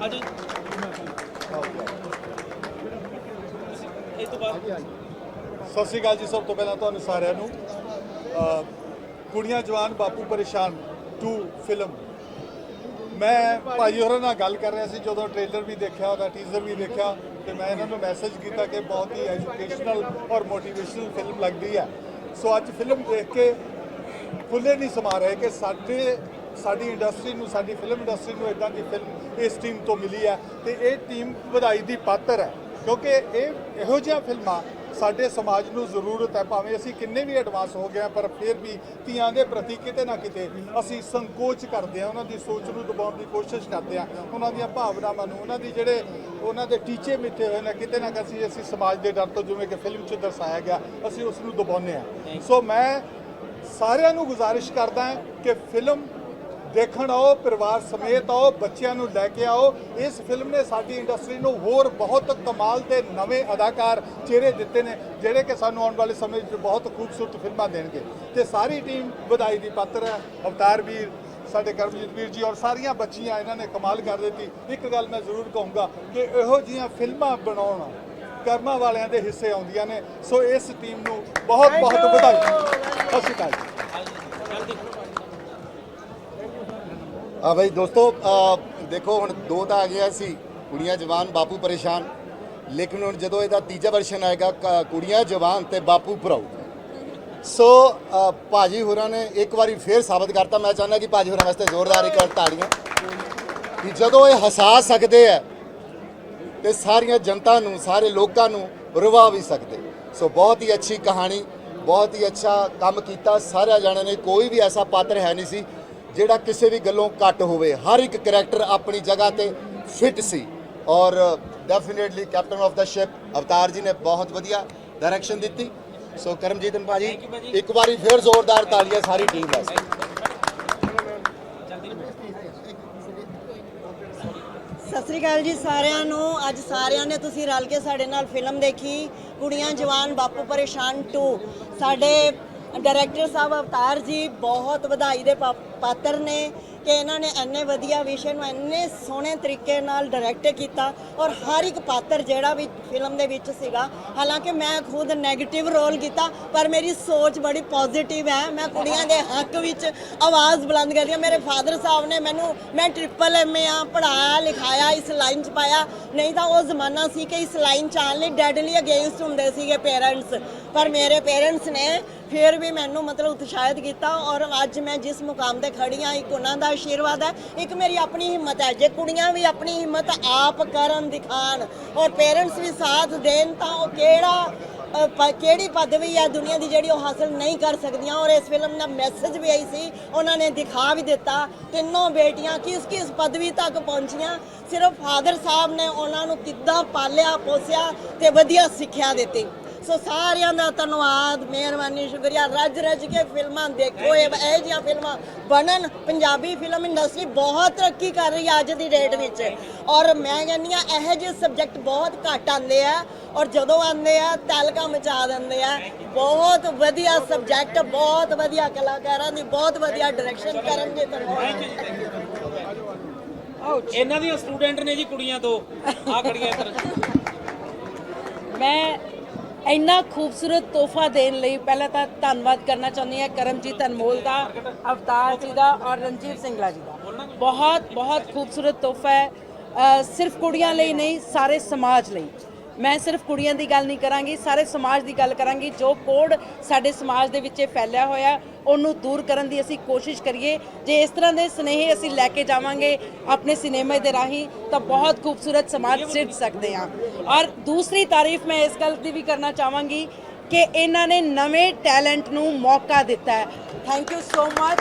Speaker 15: ਹਾਂਜੀ। ਇਹ ਤੋਂ ਬਾਅਦ
Speaker 17: ਸਤਿ ਸ਼੍ਰੀ ਅਕਾਲ ਜੀ ਸਭ ਤੋਂ ਪਹਿਲਾਂ ਤੁਹਾਨੂੰ ਸਾਰਿਆਂ ਨੂੰ। ਅ, ਕੁੜੀਆਂ ਜਵਾਨ ਬਾਪੂ ਪਰੇਸ਼ਾਨ 2 ਫਿਲਮ ਮੈਂ ਭਾਜੀ ਹੋਰਾਂ ਨਾਲ ਗੱਲ ਕਰ ਰਿਹਾ ਸੀ ਜਦੋਂ ਟ੍ਰੇਲਰ ਵੀ ਦੇਖਿਆ ਉਹਦਾ ਟੀਜ਼ਰ ਵੀ ਦੇਖਿਆ ਤੇ ਮੈਂ ਇਹਨਾਂ ਨੂੰ ਮੈਸੇਜ ਕੀਤਾ ਕਿ ਬਹੁਤ ਹੀ ਐਜੂਕੇਸ਼ਨਲ ਔਰ ਮੋਟੀਵੇਸ਼ਨਲ ਫਿਲਮ ਲੱਗਦੀ ਹੈ। ਸੋ ਅੱਜ ਫਿਲਮ ਦੇਖ ਕੇ ਖੁੱਲੇ ਨਹੀਂ ਸਮਾ ਰਹੇ ਕਿ ਸਾਡੇ, ਸਾਡੀ ਇੰਡਸਟਰੀ ਨੂੰ, ਸਾਡੀ ਫਿਲਮ ਇੰਡਸਟਰੀ ਨੂੰ ਇਦਾਂ ਦੀ ਫਿਲਮ ਇਸ ਟੀਮ ਤੋਂ ਮਿਲੀ ਹੈ ਤੇ ਇਹ ਟੀਮ ਵਧਾਈ ਦੀ ਪਾਤਰ ਹੈ। ਕਿਉਂਕਿ ਇਹ ਇਹੋ ਜਿਹੀਆਂ ਫਿਲਮਾਂ ਸਾਡੇ ਸਮਾਜ ਨੂੰ ਜ਼ਰੂਰਤ ਹੈ ਭਾਵੇਂ ਅਸੀਂ ਕਿੰਨੇ ਵੀ ਐਡਵਾਂਸ ਹੋ ਗਏ ਹਾਂ ਪਰ ਫਿਰ ਵੀ ਧੀਆਂ ਦੇ ਪ੍ਰਤੀ ਕਿਤੇ ਨਾ ਕਿਤੇ ਅਸੀਂ ਸੰਕੋਚ ਕਰਦੇ ਹਾਂ ਉਹਨਾਂ ਦੀ ਸੋਚ ਨੂੰ ਦਬਾਉਣ ਦੀ ਕੋਸ਼ਿਸ਼ ਕਰਦੇ ਹਾਂ ਉਹਨਾਂ ਦੀਆਂ ਭਾਵਨਾਵਾਂ ਨੂੰ ਉਹਨਾਂ ਦੀ ਜਿਹੜੇ ਉਹਨਾਂ ਦੇ ਟੀਚੇ ਮਿੱਥੇ ਹੋਏ ਨੇ ਕਿਤੇ ਨਾ ਕਿਤੇ ਅਸੀਂ ਸਮਾਜ ਦੇ ਡਰ ਤੋਂ ਜਿਵੇਂ ਕਿ ਫਿਲਮ 'ਚ ਦਰਸਾਇਆ ਗਿਆ ਅਸੀਂ ਉਸ ਨੂੰ ਦਬਾਉਂਦੇ ਹਾਂ। ਸੋ ਮੈਂ ਸਾਰਿਆਂ ਨੂੰ ਗੁਜ਼ਾਰਿਸ਼ ਕਰਦਾ ਹਾਂ ਕਿ ਫਿਲਮ ਦੇਖਣ ਆਓ ਪਰਿਵਾਰ ਸਮੇਤ ਆਓ ਬੱਚਿਆਂ ਨੂੰ ਲੈ ਕੇ ਆਓ। ਇਸ ਫਿਲਮ ਨੇ ਸਾਡੀ ਇੰਡਸਟਰੀ ਨੂੰ ਹੋਰ ਬਹੁਤ ਕਮਾਲ ਦੇ ਨਵੇਂ ਅਦਾਕਾਰ ਚਿਹਰੇ ਦਿੱਤੇ ਨੇ ਜਿਹੜੇ ਕਿ ਸਾਨੂੰ ਆਉਣ ਵਾਲੇ ਸਮੇਂ ਵਿੱਚ ਬਹੁਤ ਖੂਬਸੂਰਤ ਫਿਲਮਾਂ ਦੇਣਗੇ। ਤੇ ਸਾਰੀ ਟੀਮ ਵਧਾਈ ਦੀ ਪਾਤਰ ਹੈ। ਅਵਤਾਰ ਵੀਰ ਸਾਡੇ ਕਰਮਜੀਤ ਵੀਰ ਜੀ ਔਰ ਸਾਰੀਆਂ ਬੱਚੀਆਂ ਇਹਨਾਂ ਨੇ ਕਮਾਲ ਕਰ ਦਿੱਤੀ। ਇੱਕ ਗੱਲ ਮੈਂ ਜ਼ਰੂਰ ਕਹੂੰਗਾ ਕਿ ਇਹੋ ਜਿਹੀਆਂ ਫਿਲਮਾਂ ਬਣਾਉਣ ਕਰਮਾਂ ਵਾਲਿਆਂ ਦੇ ਹਿੱਸੇ ਆਉਂਦੀਆਂ ਨੇ। ਸੋ ਇਸ ਟੀਮ ਨੂੰ ਬਹੁਤ ਬਹੁਤ ਵਧਾਈ। ਸਤਿ ਸ਼੍ਰੀ ਅਕਾਲ ਜੀ।
Speaker 18: ਆ ਬਈ ਦੋਸਤੋ ਦੇਖੋ ਹੁਣ ਦੋ ਤਾਂ ਆ ਗਿਆ ਸੀ ਕੁੜੀਆਂ ਜਵਾਨ ਬਾਪੂ ਪਰੇਸ਼ਾਨ। ਲੇਕਿਨ ਹੁਣ ਜਦੋਂ ਇਹਦਾ ਤੀਜਾ ਵਰਸ਼ਨ ਆਏਗਾ ਕ- ਕੁੜੀਆਂ ਜਵਾਨ ਤੇ ਬਾਪੂ ਭਰਾਉ ਸੋ ਅ, ਭਾਜੀ ਹੋਰਾਂ ਨੇ ਇੱਕ ਵਾਰੀ ਫੇਰ ਸਾਬਤ ਕਰਤਾ। ਮੈਂ ਚਾਹੁੰਦਾ ਕਿ ਭਾਜੀ ਹੋਰਾਂ ਵਾਸਤੇ ਜ਼ੋਰਦਾਰ ਇੱਕ ਵਾਰ ਤਾੜੀਆਂ। ਕਿ ਜਦੋਂ ਇਹ ਹਸਾ ਸਕਦੇ ਆ ਤੇ ਸਾਰੀਆਂ ਜਨਤਾ ਨੂੰ ਸਾਰੇ ਲੋਕਾਂ ਨੂੰ ਰਵਾ ਵੀ ਸਕਦੇ। ਸੋ ਬਹੁਤ ਹੀ ਅੱਛੀ ਕਹਾਣੀ ਬਹੁਤ ਹੀ ਅੱਛਾ ਕੰਮ ਕੀਤਾ। ਸਾਰਿਆਂ ਜਣਿਆਂ ਨੇ ਕੋਈ ਵੀ ਐਸਾ ਪਾਤਰ ਹੈ ਨਹੀਂ ਸੀ ਜਿਹੜਾ ਕਿਸੇ ਵੀ ਗੱਲੋਂ ਘੱਟ ਹੋਵੇ ਹਰ ਇੱਕ ਕੈਰੈਕਟਰ ਆਪਣੀ ਜਗ੍ਹਾ ਤੇ ਫਿੱਟ ਸੀ। ਔਰ definitely captain of the ship Avtar ji ਨੇ ਬਹੁਤ ਵਧੀਆ ਡਾਇਰੈਕਸ਼ਨ ਦਿੱਤੀ। ਸੋ ਕਰਮਜੀਤ ਭਾਜੀ ਇੱਕ ਵਾਰੀ ਫੇਰ ਜ਼ੋਰਦਾਰ ਤਾਲੀਆਂ ਸਾਰੀ ਟੀਮ ਵਾਸਤੇ।
Speaker 19: ਸਤਿ ਸ੍ਰੀ ਅਕਾਲ ਜੀ ਸਾਰਿਆਂ ਨੂੰ। ਅੱਜ ਸਾਰਿਆਂ ਨੇ ਤੁਸੀਂ ਰਲ ਕੇ ਸਾਡੇ ਨਾਲ ਫਿਲਮ ਦੇਖੀ। ਕੁੜੀਆਂ ਜਵਾਨ ਬਾਪੂ ਪਰੇਸ਼ਾਨ 2 ਸਾਡੇ ਡਾਇਰੈਕਟਰ ਸਾਹਿਬ ਅਵਤਾਰ ਜੀ ਬਹੁਤ ਵਧਾਈ ਦੇ ਪਾ- ਪਾਤਰ ਨੇ ਕਿ ਇਹਨਾਂ ਨੇ ਇੰਨੇ ਵਧੀਆ ਵਿਸ਼ੇ ਨੂੰ ਇੰਨੇ ਸੋਹਣੇ ਤਰੀਕੇ ਨਾਲ ਡਾਇਰੈਕਟ ਕੀਤਾ ਔਰ ਹਰ ਇੱਕ ਪਾਤਰ ਜਿਹੜਾ ਵੀ ਫਿਲਮ ਦੇ ਵਿੱਚ ਸੀਗਾ, ਹਾਲਾਂਕਿ ਮੈਂ ਖੁਦ 네ਗੇਟਿਵ ਰੋਲ ਕੀਤਾ, ਪਰ ਮੇਰੀ ਸੋਚ ਬੜੀ ਪੋਜ਼ਿਟਿਵ ਹੈ। ਮੈਂ ਕੁੜੀਆਂ ਦੇ ਹੱਕ ਵਿੱਚ ਆਵਾਜ਼ ਬੁਲੰਦ ਕਰਦੀ ਹਾਂ। ਮੇਰੇ ਫਾਦਰ ਸਾਹਿਬ ਨੇ ਮੈਨੂੰ, ਮੈਂ ਟ੍ਰਿਪਲ ਐਮਏ ਆ ਪੜਾਇਆ ਲਿਖਾਇਆ, ਇਸ ਲਾਈਨ 'ਚ ਪਾਇਆ। ਨਹੀਂ ਤਾਂ ਉਹ ਜ਼ਮਾਨਾ ਸੀ ਕਿ ਇਸ ਲਾਈਨ 'ਚ ਆਉਣ ਲਈ ਡੈਡਲੀ ਅਗੇਂਸਟ ਹੁੰਦੇ ਸੀਗੇ ਪੇਰੈਂਟਸ ਪਰ ਮੇਰੇ ਪੇਰੈਂਟਸ ਨੇ ਫਿਰ ਵੀ ਮੈਨੂੰ ਮਤਲਬ ਉਤਸ਼ਾਹਿਤ ਕੀਤਾ ਔਰ ਅੱਜ ਮੈਂ ਜਿਸ ਮੁਕਾਮ ਤੇ ਖੜੀਆਂ, ਇੱਕ ਉਹਨਾਂ ਦਾ ਆਸ਼ੀਰਵਾਦ ਹੈ, ਇੱਕ ਮੇਰੀ ਆਪਣੀ ਹਿੰਮਤ ਹੈ। ਜੇ ਕੁੜੀਆਂ ਵੀ ਆਪਣੀ ਹਿੰਮਤ ਆਪ ਕਰਨ ਦਿਖਾਣ ਔਰ ਪੇਰੈਂਟਸ ਵੀ ਸਾਥ ਦੇਣ, ਤਾਂ ਉਹ ਕਿਹੜਾ ਪ- ਕਿਹੜੀ ਪਦਵੀ ਹੈ ਦੁਨੀਆ ਦੀ ਜਿਹੜੀ ਉਹ ਹਾਸਲ ਨਹੀਂ ਕਰ ਸਕਦੀਆਂ? ਔਰ ਇਸ ਫਿਲਮ ਦਾ ਮੈਸੇਜ ਵੀ ਆਈ ਸੀ, ਉਹਨਾਂ ਨੇ ਦਿਖਾ ਵੀ ਦਿੱਤਾ, ਤਿੰਨੋਂ ਬੇਟੀਆਂ ਕਿਸ ਕਿਸ ਪਦਵੀ ਤੱਕ ਪਹੁੰਚੀਆਂ? ਸਿਰਫ ਫਾਦਰ ਸਾਹਿਬ ਨੇ ਉਹਨਾਂ ਨੂੰ ਕਿੱਦਾਂ ਪਾਲਿਆ, ਪੋਸਿਆ ਤੇ ਵਧੀਆ ਸਿੱਖਿਆ ਦਿੱਤੀ। ਸੋ ਸਾਰਿਆਂ ਦਾ ਧੰਨਵਾਦ ਮਿਹਰਬਾਨੀ ਸ਼ੁਕਰੀਆ। ਰੱਜ ਰੱਜ ਕੇ ਫਿਲਮਾਂ ਦੇਖੋ। ਇਹ ਇਹ ਜਿਹੀਆਂ ਫਿਲਮਾਂ ਬਣਨ ਪੰਜਾਬੀ ਫਿਲਮ ਇੰਡਸਟਰੀ ਬਹੁਤ ਤਰੱਕੀ ਕਰ ਰਹੀ ਹੈ ਅੱਜ ਦੀ ਡੇਟ ਵਿੱਚ। ਔਰ ਮੈਂ ਕਹਿੰਦੀ ਆ ਇਹੋ ਜਿਹੇ ਸਬਜੈਕਟ ਬਹੁਤ ਘੱਟ ਆਉਂਦੇ ਆ ਔਰ ਜਦੋਂ ਆਉਂਦੇ ਆ ਤਲਕਾ ਮਚਾ ਦਿੰਦੇ ਆ। ਬਹੁਤ ਵਧੀਆ ਸਬਜੈਕਟ ਬਹੁਤ ਵਧੀਆ ਕਲਾਕਾਰਾਂ ਦੀ ਬਹੁਤ ਵਧੀਆ ਡਾਇਰੈਕਸ਼ਨ ਕਰਨਗੇ ਧੰਨਵਾਦ
Speaker 15: ਇਹਨਾਂ ਦੀਆਂ ਸਟੂਡੈਂਟ ਨੇ ਜੀ ਕੁੜੀਆਂ ਦੋ। ਆ ਖੜੀਆਂ ਇੱਧਰ।
Speaker 8: ਮੈਂ
Speaker 20: ਇੰਨਾ ਖੂਬਸੂਰਤ ਤੋਹਫਾ ਦੇਣ ਲਈ ਪਹਿਲਾਂ ਤਾਂ ਧੰਨਵਾਦ ਕਰਨਾ ਚਾਹੁੰਦੀ ਹਾਂ ਕਰਮਜੀਤ ਅਨਮੋਲ ਦਾ, ਅਵਤਾਰ ਜੀ ਦਾ ਔਰ ਰਣਜੀਤ ਸਿੰਘਲਾ ਜੀ ਦਾ। ਬਹੁਤ ਬਹੁਤ ਖੂਬਸੂਰਤ ਤੋਹਫਾ ਹੈ। ਸਿਰਫ ਕੁੜੀਆਂ ਲਈ ਨਹੀਂ, ਸਾਰੇ ਸਮਾਜ ਲਈ। ਮੈਂ ਸਿਰਫ ਕੁੜੀਆਂ ਦੀ ਗੱਲ ਨਹੀਂ ਕਰਾਂਗੀ, ਸਾਰੇ ਸਮਾਜ ਦੀ ਗੱਲ ਕਰਾਂਗੀ। ਜੋ ਕੋਡ ਸਾਡੇ ਸਮਾਜ ਦੇ ਵਿੱਚ ਫੈਲਿਆ ਹੋਇਆ, ਉਹਨੂੰ ਦੂਰ ਕਰਨ ਦੀ ਅਸੀਂ ਕੋਸ਼ਿਸ਼ ਕਰੀਏ। ਜੇ ਇਸ ਤਰ੍ਹਾਂ ਦੇ ਸਨੇਹ ਅਸੀਂ ਲੈ ਕੇ ਜਾਵਾਂਗੇ ਆਪਣੇ ਸਿਨੇਮੇ ਦੇ ਰਾਹੀਂ, ਤਾਂ ਬਹੁਤ ਖੂਬਸੂਰਤ ਸਮਾਜ ਸਿਰਜ ਸਕਦੇ ਹਾਂ। ਔਰ ਦੂਸਰੀ ਤਾਰੀਫ ਮੈਂ ਇਸ ਗੱਲ ਦੀ ਵੀ ਕਰਨਾ ਚਾਹਾਂਗੀ ਕਿ ਇਹਨਾਂ ਨੇ ਨਵੇਂ ਟੈਲੈਂਟ ਨੂੰ ਮੌਕਾ ਦਿੱਤਾ ਹੈ। ਥੈਂਕ ਯੂ ਸੋ ਮੱਚ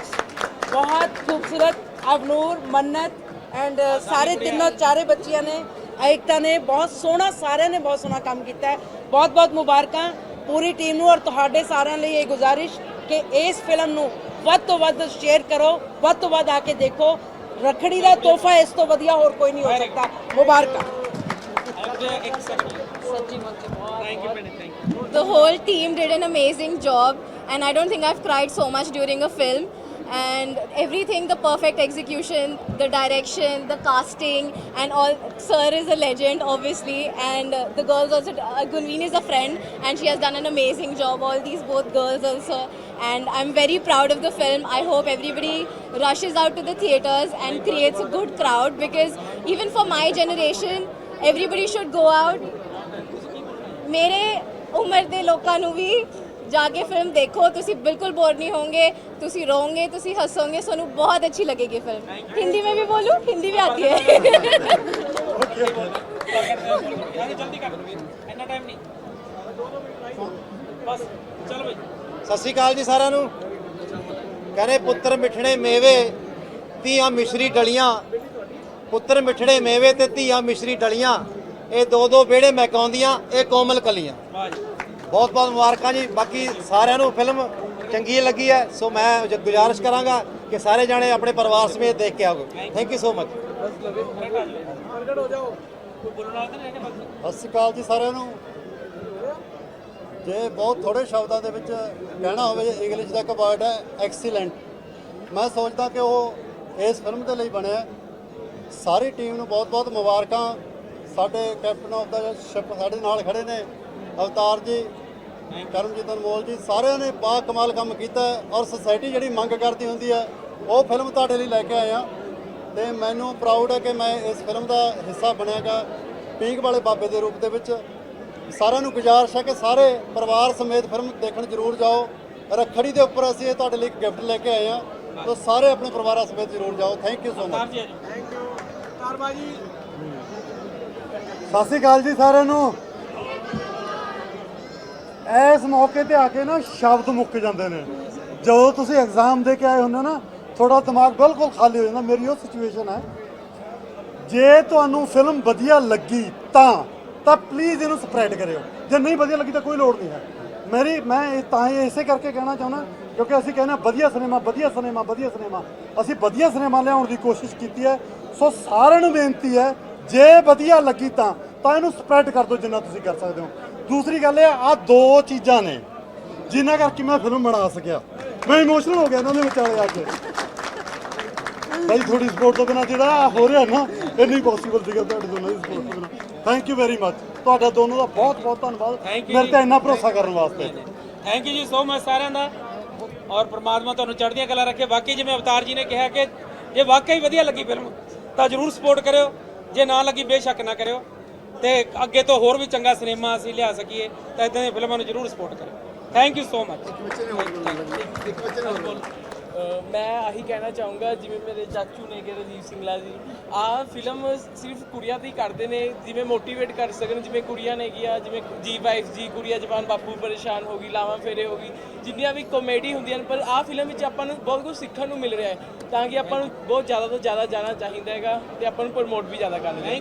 Speaker 20: ਬਹੁਤ ਖੂਬਸੂਰਤ, ਅਵਨੂਰ, ਮੰਨਤ ਐਂਡ ਸਾਰੇ ਤਿੰਨੋਂ ਚਾਰੇ ਬੱਚੀਆਂ ਨੇ ਏਕਤਾ ਨੇ ਬਹੁਤ ਸੋਹਣਾ ਸਾਰਿਆਂ ਨੇ ਬਹੁਤ ਸੋਹਣਾ ਕੰਮ ਕੀਤਾ ਹੈ। ਬਹੁਤ ਬਹੁਤ ਮੁਬਾਰਕਾਂ ਪੂਰੀ ਟੀਮ ਨੂੰ ਔਰ ਤੁਹਾਡੇ ਸਾਰਿਆਂ ਲਈ ਇਹ ਗੁਜ਼ਾਰਿਸ਼ ਕਿ ਇਸ ਫਿਲਮ ਨੂੰ ਵੱਧ ਤੋਂ ਵੱਧ ਸ਼ੇਅਰ ਕਰੋ ਵੱਧ ਤੋਂ ਵੱਧ ਆ ਕੇ ਦੇਖੋ। ਰਖੜੀ ਦਾ ਤੋਹਫਾ ਇਸ ਤੋਂ ਵਧੀਆ ਹੋਰ ਕੋਈ ਨਹੀਂ ਹੋ ਸਕਦਾ। ਮੁਬਾਰਕਾਂ।
Speaker 5: The whole team did an amazing job, and I don't think I've cried so much during a film. And everything, the perfect execution, the direction, the casting, and all. Sir is a legend, obviously, and uh, the girls also. Uh, Gunveen is a friend, and she has done an amazing job. All these both girls also, and I'm very proud of the film. I hope everybody rushes out to the theaters and creates a good crowd because even for my generation, everybody should go out ਮੇਰੇ ਉਮਰ ਦੇ ਲੋਕਾਂ ਨੂੰ ਵੀ ਜਾ ਕੇ ਫਿਲਮ ਦੇਖੋ ਤੁਸੀਂ ਬਿਲਕੁਲ ਬੋਰ ਨਹੀਂ ਹੋਵੋਗੇ ਤੁਸੀਂ ਰੋਗੇ ਤੁਸੀਂ ਹੱਸੋਗੇ ਤੁਹਾਨੂੰ ਬਹੁਤ ਅੱਛੀ लगेगी फिल्म हिंदी में भी बोलूं हिंदी भी आती है
Speaker 21: ਜਲਦੀ ਕਰ ਇੰਨਾ ਟਾਈਮ ਨਹੀਂ ਬਸ ਚਲੋ ਬਈ
Speaker 22: ਸਤਿ ਸ਼੍ਰੀ ਅਕਾਲ ਜੀ ਸਾਰਿਆਂ ਨੂੰ ਕਹਿੰਦੇ ਪੁੱਤਰ ਮਿੱਠੜੇ ਮੇਵੇ ਧੀਆਂ ਮਿਸ਼ਰੀ ਡਲੀਆਂ ਪੁੱਤਰ ਮਿੱਠੜੇ ਮੇਵੇ ਤੇ ਧੀਆਂ ਮਿਸ਼ਰੀ ਡਲੀਆਂ ਇਹ ਦੋ ਦੋ ਵਿਹੜੇ ਮਹਿਕਾਉਂਦੀਆਂ ਇਹ ਕੋਮਲ ਕਲੀਆਂ ਬਹੁਤ ਬਹੁਤ ਮੁਬਾਰਕਾਂ ਜੀ। ਬਾਕੀ ਸਾਰਿਆਂ ਨੂੰ ਫਿਲਮ ਚੰਗੀ ਲੱਗੀ ਹੈ, ਸੋ ਮੈਂ ਜ- ਗੁਜ਼ਾਰਿਸ਼ ਕਰਾਂਗਾ ਕਿ ਸਾਰੇ ਜਾਣੇ ਆਪਣੇ ਪਰਿਵਾਰ ਸਮੇਤ ਦੇਖ ਕੇ ਆਓ ਥੈਂਕ ਯੂ ਸੋ ਮਚ
Speaker 15: ਸਤਿ ਸ਼੍ਰੀ ਅਕਾਲ ਜੀ ਸਾਰਿਆਂ ਨੂੰ। ਜੇ ਬਹੁਤ ਥੋੜੇ ਸ਼ਬਦਾਂ ਦੇ ਵਿੱਚ ਕਹਿਣਾ ਹੋਵੇ ਇੰਗਲਿਸ਼ ਦਾ ਇੱਕ ਵਰਡ ਹੈ ਐਕਸੀਲੈਂਟ ਮੈਂ ਸੋਚਦਾ ਕਿ ਉਹ ਇਸ ਫਿਲਮ ਦੇ ਲਈ ਬਣਿਆ ਹੈ। ਸਾਰੀ ਟੀਮ ਨੂੰ ਬਹੁਤ-ਬਹੁਤ ਮੁਬਾਰਕਾਂ। ਸਾਡੇ ਕੈਪਟਨ ਆਫ ਦਾ ਸ਼ਿਪ ਸਾਡੇ ਨਾਲ ਖੜੇ ਨੇ। ਅਵਤਾਰ ਜੀ ਕਰਮਜੀਤ ਅਨਮੋਲ ਜੀ ਸਾਰਿਆਂ ਨੇ ਬਾ ਕਮਾਲ ਕੰਮ ਕੀਤਾ ਹੈ ਔਰ ਸੁਸਾਇਟੀ ਜਿਹੜੀ ਮੰਗ ਕਰਦੀ ਹੁੰਦੀ ਹੈ ਉਹ ਫਿਲਮ ਤੁਹਾਡੇ ਲਈ ਲੈ ਕੇ ਆਏ ਆ ਤੇ ਮੈਨੂੰ ਪ੍ਰਾਊਡ ਹੈ ਕਿ ਮੈਂ ਇਸ ਫਿਲਮ ਦਾ ਹਿੱਸਾ ਬਣਿਆਗਾ ਪੀਂਗ ਵਾਲੇ ਬਾਬੇ ਦੇ ਰੂਪ ਦੇ ਵਿੱਚ। ਸਾਰਿਆਂ ਨੂੰ ਗੁਜ਼ਾਰਿਸ਼ ਹੈ ਕਿ ਸਾਰੇ ਪਰਿਵਾਰ ਸਮੇਤ ਫਿਲਮ ਦੇਖਣ ਜ਼ਰੂਰ ਜਾਓ। ਰੱਖੜੀ ਦੇ ਉੱਪਰ ਅਸੀਂ ਇਹ ਤੁਹਾਡੇ ਲਈ ਇੱਕ ਗਿਫਟ ਲੈ ਕੇ ਆਏ ਆ ਤਾਂ ਸਾਰੇ ਆਪਣੇ ਪਰਿਵਾਰਾਂ ਸਮੇਤ ਜ਼ਰੂਰ ਜਾਓ। ਥੈਂਕ ਯੂ ਸੋ ਮਚ ਸਤਿ ਸ਼੍ਰੀ ਅਕਾਲ ਜੀ ਸਾਰਿਆਂ ਨੂੰ। ਇਸ ਮੌਕੇ ਤੇ ਆ ਕੇ ਨਾ ਸ਼ਬਦ ਮੁੱਕ ਜਾਂਦੇ ਨੇ। ਜਦੋਂ ਤੁਸੀਂ ਐਗਜ਼ਾਮ ਦੇ ਕੇ ਆਏ ਹੁੰਦੇ ਨਾ, ਤੁਹਾਡਾ ਦਿਮਾਗ ਬਿਲਕੁਲ ਖਾਲੀ ਹੋ ਜਾਂਦਾ। ਮੇਰੀ ਉਹ ਸਿਚੁਏਸ਼ਨ ਹੈ। ਜੇ ਤੁਹਾਨੂੰ ਫਿਲਮ ਵਧੀਆ ਲੱਗੀ ਤਾਂ ਤਾਂ ਪਲੀਜ਼ ਇਹਨੂੰ ਸਪਰੈਡ ਕਰਿਓ। ਜੇ ਨਹੀਂ ਵਧੀਆ ਲੱਗੀ ਤਾਂ ਕੋਈ ਲੋੜ ਨਹੀਂ ਹੈ। ਮੇਰੀ, ਮੈਂ ਤਾਂ ਇਸੇ ਕਰਕੇ ਕਹਿਣਾ ਚਾਹੁੰਦਾ, ਕਿਉਂਕਿ ਅਸੀਂ ਕਹਿੰਦੇ ਹਾਂ ਵਧੀਆ ਸਿਨੇਮਾ ਵਧੀਆ ਸਿਨੇਮਾ ਵਧੀਆ ਸਿਨੇਮਾ ਅਸੀਂ ਵਧੀਆ ਸਿਨੇਮਾ ਲਿਆਉਣ ਦੀ ਕੋਸ਼ਿਸ਼ ਕੀਤੀ ਹੈ। ਸੋ ਸਾਰਿਆਂ ਨੂੰ ਬੇਨਤੀ ਹੈ, ਜੇ ਵਧੀਆ ਲੱਗੀ ਤਾਂ ਤਾਂ ਇਹਨੂੰ ਸਪਰੈਡ ਕਰ ਦਿਓ ਜਿੰਨਾ ਤੁਸੀਂ ਕਰ ਸਕਦੇ ਹੋ। ਦੂਸਰੀ ਗੱਲ ਇਹ ਆ ਦੋ ਚੀਜ਼ਾਂ ਨੇ ਜਿਨ੍ਹਾਂ ਕਰਕੇ ਮੈਂ ਫਿਲਮ ਬਣਾ ਸਕਿਆ। ਮੈਂ ਇਮੋਸ਼ਨਲ ਹੋ ਗਿਆ ਇਹਨਾਂ ਦੇ ਵਿਚਾਲੇ ਆ ਕੇ। ਭਾਈ ਥੋੜੀ ਸਪੋਰਟ ਤੋਂ ਬਿਨਾ ਜਿਹੜਾ ਹੋ ਰਿਹਾ ਨਾ ਇਹ ਨਹੀਂ ਪੋਸੀਬਲ ਸੀਗਾ ਤੁਹਾਡੇ ਦੋਨਾਂ ਦੀ ਸਪੋਰਟ ਤੋਂ ਬਿਨਾ। ਥੈਂਕ ਯੂ ਵੈਰੀ ਮਚ ਤੁਹਾਡਾ ਦੋਨੋਂ ਦਾ ਬਹੁਤ ਬਹੁਤ ਧੰਨਵਾਦ। ਮੇਰੇ। ਤੇ ਇੰਨਾ ਭਰੋਸਾ ਕਰਨ ਵਾਸਤੇ।
Speaker 21: ਥੈਂਕ ਯੂ ਜੀ। ਸੋ ਮਚ ਸਾਰਿਆਂ ਦਾ। ਔਰ ਪ੍ਰਮਾਤਮਾ ਤੁਹਾਨੂੰ ਚੜ੍ਹਦੀਆਂ ਕਲਾ ਰੱਖੇ। ਬਾਕੀ ਜਿਵੇਂ ਅਵਤਾਰ ਜੀ ਨੇ ਕਿਹਾ ਕਿ ਜੇ ਵਾਕਈ ਵਧੀਆ ਲੱਗੀ ਫਿਲਮ ਤਾਂ ਜਰੂਰ ਸਪੋਰਟ ਕਰਿਓ। ਜੇ ਨਾ ਲੱਗੀ ਬੇਸ਼ੱਕ ਨਾ ਕਰਿਓ। ਤੇ ਅੱਗੇ ਤੋਂ ਹੋਰ ਵੀ ਚੰਗਾ ਸਿਨੇਮਾ ਅਸੀਂ ਲਿਆ ਸਕੀਏ ਤਾਂ ਇਦਾਂ ਦੀਆਂ ਫਿਲਮਾਂ ਨੂੰ ਜਰੂਰ ਸਪੋਰਟ ਕਰਿਓ। ਥੈਂਕ ਯੂ ਸੋ ਮਚ
Speaker 23: ਮੈਂ ਆਹੀ ਕਹਿਣਾ ਚਾਹੂੰਗਾ ਜਿਵੇਂ ਮੇਰੇ ਚਾਚੂ ਨੇ ਕਿ ਰਜੀਵ ਸਿੰਘਲਾ ਜੀ ਆਹ ਫਿਲਮ ਸਿਰਫ ਕੁੜੀਆਂ ਦੀ ਕਰਦੇ ਨੇ ਜਿਵੇਂ ਮੋਟੀਵੇਟ ਕਰ ਸਕਣ ਜਿਵੇਂ ਕੁੜੀਆਂ ਨੇ ਗਿਆ ਜਿਵੇਂ ਜੀ ਵਾਈਫ ਜੀ ਕੁੜੀਆਂ ਜਵਾਨ ਬਾਪੂ ਪਰੇਸ਼ਾਨ ਹੋ ਗਈ ਲਾਵਾਂ ਫੇਰੇ ਹੋ ਗਈ ਜਿੰਨੀਆਂ ਵੀ ਕਾਮੇਡੀ ਹੁੰਦੀਆਂ ਨੇ ਪਰ ਆਹ ਫਿਲਮ ਵਿੱਚ ਆਪਾਂ ਨੂੰ ਬਹੁਤ ਕੁਝ ਸਿੱਖਣ ਨੂੰ ਮਿਲ ਰਿਹਾ ਹੈ ਤਾਂ ਕਿ ਆਪਾਂ ਨੂੰ ਬਹੁਤ ਜ਼ਿਆਦਾ ਤੋਂ ਜ਼ਿਆਦਾ ਜਾਣਾ ਚਾਹੀਦਾ ਹੈਗਾ ਤੇ ਆਪਾਂ ਨੂੰ ਪ੍ਰਮੋਟ ਵੀ ਜ਼ਿਆਦਾ ਕਰਨਾ ਚਾਹੀਦਾ